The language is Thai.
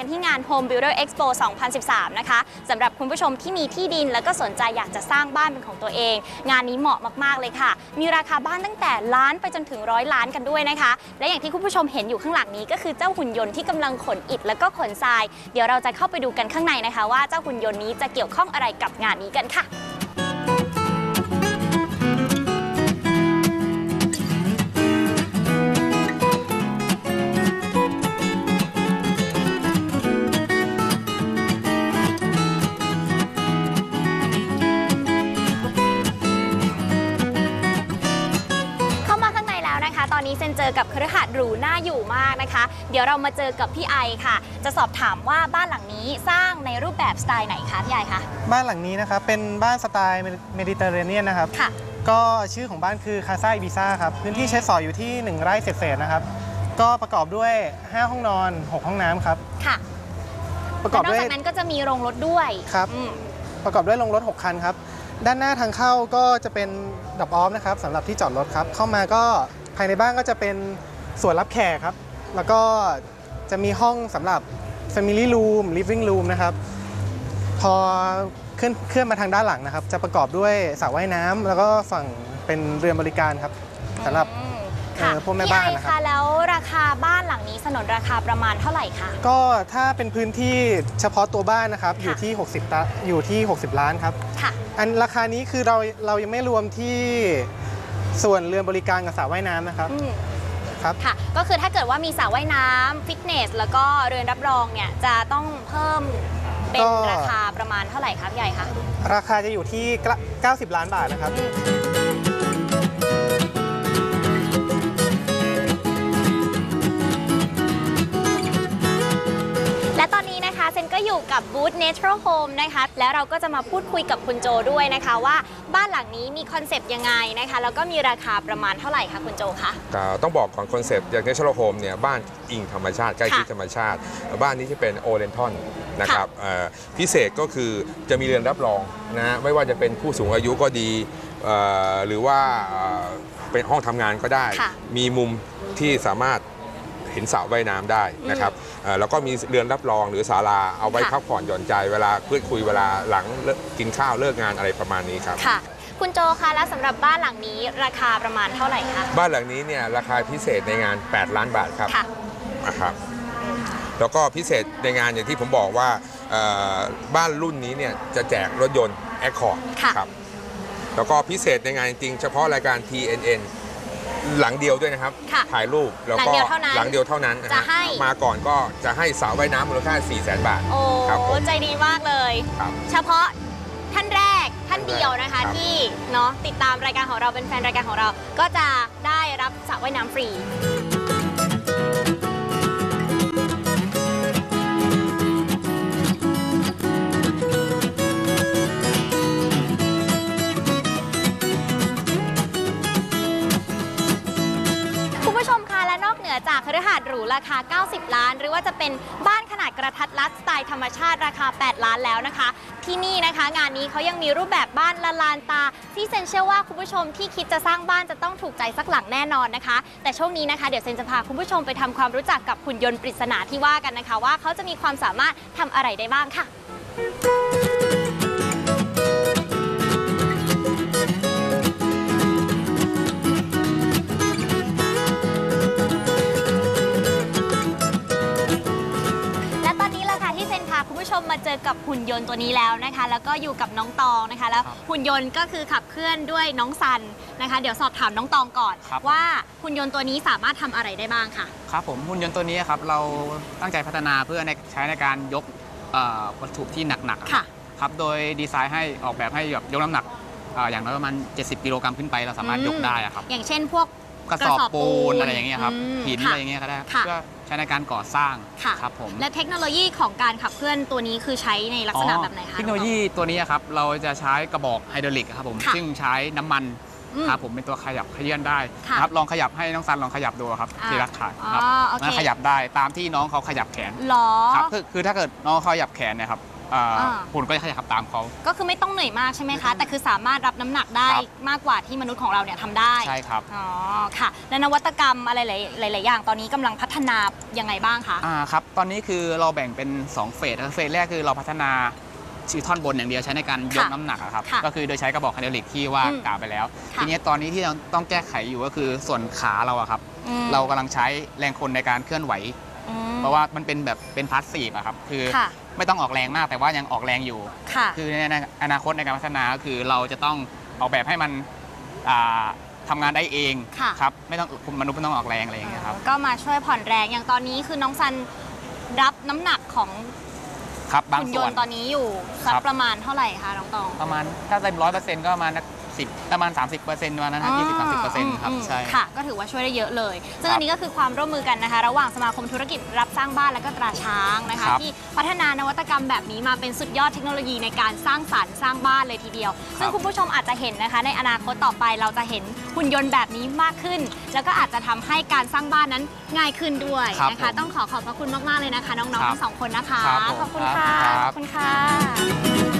กันที่งาน Home Builder Expo 2013 นะคะสำหรับคุณผู้ชมที่มีที่ดิน แล้วก็สนใจอยากจะสร้างบ้านเป็นของตัวเอง งานนี้เหมาะมากๆเลยค่ะ มีราคาบ้านตั้งแต่ล้านไปจนถึงร้อยล้านกันด้วยนะคะ และอย่างที่คุณผู้ชมเห็นอยู่ข้างหลังนี้ก็คือเจ้าหุ่นยนต์ที่กำลังขนอิฐแล้วก็ขนทราย เดี๋ยวเราจะเข้าไปดูกันข้างในนะคะ ว่าเจ้าหุ่นยนต์นี้จะเกี่ยวข้องอะไรกับงานนี้กันค่ะ นแล้วนะคะ ตอนนี้เซนเจอกับคฤหาสน์หรูน่าอยู่มากนะคะ เดี๋ยวเรามาเจอกับพี่ไอค่ะ จะสอบถามว่าบ้านหลังนี้สร้างในรูปแบบสไตล์ไหนคะพี่ไอคะบ้านหลังนี้นะครับเป็นบ้านสไตล์เมดิเตอร์เรเนียนนะครับค่ะก็ชื่อของบ้านคือคาซาอิบิซ่าครับพื้นที่ใช้สอยอยู่ที่ 1 ไร่เศษๆนะครับ ก็ประกอบด้วย 5 ห้องนอน 6 ห้องน้ำครับค่ะ ประกอบและนอกด้วยจากนั้นก็จะมีโรงรถด้วยครับอืมประกอบด้วยโรงรถ 6 คันครับ ด้านหน้าทางเข้าก็จะเป็นดับออฟนะครับสำหรับที่จอดรถครับ เข้ามาก็ภายในบ้านก็จะเป็นส่วนรับแขกครับ แล้วก็จะมีห้องสำหรับ Family Room Living Room นะครับ พอเคลื่อนเคลื่อนมาทางด้านหลังนะครับ จะประกอบด้วยสระว่ายน้ำแล้วก็ฝั่งเป็นเรือนบริการครับสำหรับ อืมค่ะเออพวกแม่พี่บ้านไอนะครับ คะแล้วราคาบ้านหลังนี้สนนราคาประมาณเท่าไหร่คะ ก็ถ้าเป็นพื้นที่เฉพาะตัวบ้านนะครับ อยู่ที่ 60ตะอยู่ที่ 60 ล้านครับ ค่ะ อันราคานี้คือเราเรายังไม่รวมที่ ส่วนเรือนบริการกับสระว่ายน้ำนะครับ อืมครับ ค่ะ ก็คือถ้าเกิดว่ามีสระว่ายน้ำฟิตเนส แล้วก็เรือนรับรองเนี่ยจะต้องเพิ่มเป็นก็ ราคาประมาณเท่าไหร่คะพี่ใหญ่คะราคาจะอยู่ที่ 90 ล้านบาทนะครับแล อยู่กับบูธ Natural Home นะคะแล้วเราก็จะมาพูดคุยกับคุณโจด้วยนะคะว่าบ้านหลังนี้มีคอนเซปต์ยังไงนะคะแล้วก็มีราคาประมาณเท่าไหร่คะคุณโจคะอ่าต้องบอกก่อนคอนเซปต์อย่าง Natural Home เนี่ยบ้านอิงธรรมชาติใกล้ชิดค่ะธรรมชาติ บ้านนี้ที่เป็นโอเ n นทอนนะครับเอ่อพิเศษก็คือจะมีเรือนรับรองนะฮะไม่ว่าจะเป็นผู้สูงอายุก็ดีเอ่อหรือว่าเอ่อเป็นห้องทำงานก็ได้ค่ะมีมุมที่สามารถ เห็นสระว่ายน้ำได้นะครับเอ่อแล้วก็มีเรือนรับรองหรือศาลาเอาไว้ค่ะพักผ่อนหย่อนใจเวลาเพื่อนคุยเวลาหลังเลิกกินข้าวเลิกงานอะไรประมาณนี้ครับค่ะคุณโจคะแล้วสำหรับบ้านหลังนี้ราคาประมาณเท่าไหร่คะบ้านหลังนี้เนี่ยราคาพิเศษในงาน 8 ล้านบาทครับค่ะนะครับแล้วก็พิเศษในงานอย่างที่ผมบอกว่าเอ่อบ้านรุ่นนี้เนี่ยจะแจกรถยนต์ Accord ค่ะครับแล้วก็พิเศษในงานจริงๆเฉพาะรายการ TNN หลังเดียวด้วยนะครับ ค่ะถ่ายรูปแล้วหลังก็เดียวเท่านั้นหลังเดียวเท่านั้นนฮจะให้ มาก่อนก็จะให้สาวว่ายน้ำมูลค่า 4 0 0 0 0 0 บาท โอ้ครับผม ใจดีมากเลย ครับ เฉพาะท่านแรกท่านเดียวนะคะครับที่เนาะติดตามรายการของเราเป็นแฟนรายการของเรา ก็จะได้รับสระว่ายน้ำฟรี รูราคา 90 ล้าน หรือว่าจะเป็นบ้านขนาดกระทัดรัดสไตล์ธรรมชาติราคา 8 ล้านแล้วนะคะ ที่นี่นะคะงานนี้เขายังมีรูปแบบบ้านละลานตา ที่เซนเชื่อว่าคุณผู้ชมที่คิดจะสร้างบ้านจะต้องถูกใจสักหลังแน่นอนนะคะ แต่ช่วงนี้นะคะเดี๋ยวเซนจะพาคุณผู้ชมไปทำความรู้จักกับหุ่นยนต์ปริศนาที่ว่ากันนะคะ ว่าเขาจะมีความสามารถทำอะไรได้บ้างค่ะและ หุ่นยนต์ตัวนี้แล้วนะคะ แล้วก็อยู่กับน้องตองนะคะ แล้วหุ่นยนต์ก็คือขับเคลื่อนด้วยน้องซันนะคะ เดี๋ยวสอบถามน้องตองก่อน ครับว่าหุ่นยนต์ตัวนี้สามารถทำอะไรได้บ้างค่ะ ครับผมหุ่นยนต์ตัวนี้ครับเราตั้งใจพัฒนาเพื่อในใช้ในการยกเอ่อวัตถุที่หนักๆค่ะ ครับโดยดีไซน์ให้ออกแบบให้แบบยกน้ำหนักเอ่ออย่างน้อยประมาณ 70 กิโลกรัมขึ้นไปเราสามารถยกได้อะครับ อย่างเช่นพวก กระสอบกระสอบปูปูนนอะไรอย่างเงี้ยครับอืมหินค่ะอะไรอย่างเงี้ยก็ได้ค่ะ เพื่อใช้ในการก่อสร้างค่ะ ครับผม และเทคโนโลยีของการขับเคลื่อนตัวนี้คือใช้ในลักษณะอ๋อแบบไหนคะ เทคโนโลยีตัวนี้ครับเราจะใช้กระบอกไฮดรอลิกครับผมค่ะ ซึ่งใช้น้ำมันอืม ครับผมเป็นตัวขยับขยื่นได้ค่ะครับลองขยับให้น้องซันลองขยับดูครับอ่าทีละขาอ๋อครับโอเคแล้วขยับได้ตามที่น้องเขาขยับแขนหรอครับคือคือถ้าเกิดน้องเขาขยับแขนเนะครับเอ่ออ่า หุ่นก็จะขยับตามเขา ก็คือไม่ต้องเหนื่อยมากใช่ไหมคะ แต่คือสามารถรับน้ำหนักได้ครับ มากกว่าที่มนุษย์ของเราเนี่ยทำได้ ใช่ครับ อ๋อ ค่ะ และนวัตกรรมอะไรหลายๆอย่าง ตอนนี้กำลังพัฒนายังไงบ้างคะ อ่าครับ ตอนนี้คือเราแบ่งเป็น 2 เฟสนะครับเฟสแรกคือเราพัฒนาชื่อท่อนบนอย่างเดียวใช้ในการยกค่ะน้ำหนักอะครับ ค่ะก็คือโดยใช้กระบอกไฮดรอลิกที่ว่าอืมกล่าวไปแล้ว ค่ะ ทีนี้ตอนนี้ที่เราต้องแก้ไขอยู่ก็คือส่วนขาเราอะครับ อืม เรากำลังใช้แรงคนในการเคลื่อนไหว อืม เพราะว่ามันเป็นแบบเป็นพาสซีฟอะครับ คือค่ะ ไม่ต้องออกแรงมากแต่ว่ายังออกแรงอยู่ ค่ะ คือในอนาคตในการพัฒนาก็คือเราจะต้องออกแบบให้มันอ่าทำงานได้เองค่ะ ครับไม่ต้องคุณมนุษย์ไม่ต้องออกแรงอะไรอย่างเงี้ยครับก็มาช่วยผ่อนแรงอย่างตอนนี้คือน้องซันรับน้ำหนักของครับบางหุ่นยส่วนนต์ตอนนี้อยู่สักครับประมาณเท่าไหร่คะน้องตอง ประมาณถ้าเต็มร้อยเปอร์เซ็นต์ก็ประมาณ สิบประมาณ 30เปอร์เซ็นต์ประมาณนั้นยี่สิบสามสิบเปอร์เซ็นต์ครับมใช่ ค่ะ ก็ถือว่าช่วยได้เยอะเลย ซึ่งครับอันนี้ก็คือความร่วมมือกันนะคะ ระหว่างสมาคมธุรกิจรับสร้างบ้านและก็ตราช้างนะคะครับที่พัฒนานวัตกรรมแบบนี้มาเป็นสุดยอดเทคโนโลยีในการสร้างสรรค์สร้างบ้านเลยทีเดียว ซึ่งคุณผู้ชมอาจจะเห็นนะคะ ในอนาคตต่อไปเราจะเห็นหุ่นยนต์แบบนี้มากขึ้น แล้วก็อาจจะทำให้การสร้างบ้านนั้นง่ายขึ้นด้วยครับนะคะผมต้องขอขอบพระคุณมากๆเลยนะคะ น้องครัๆบทั้งสองคนนะคะครับผมขอบคุณค่ะครับขอบคุณค่ะ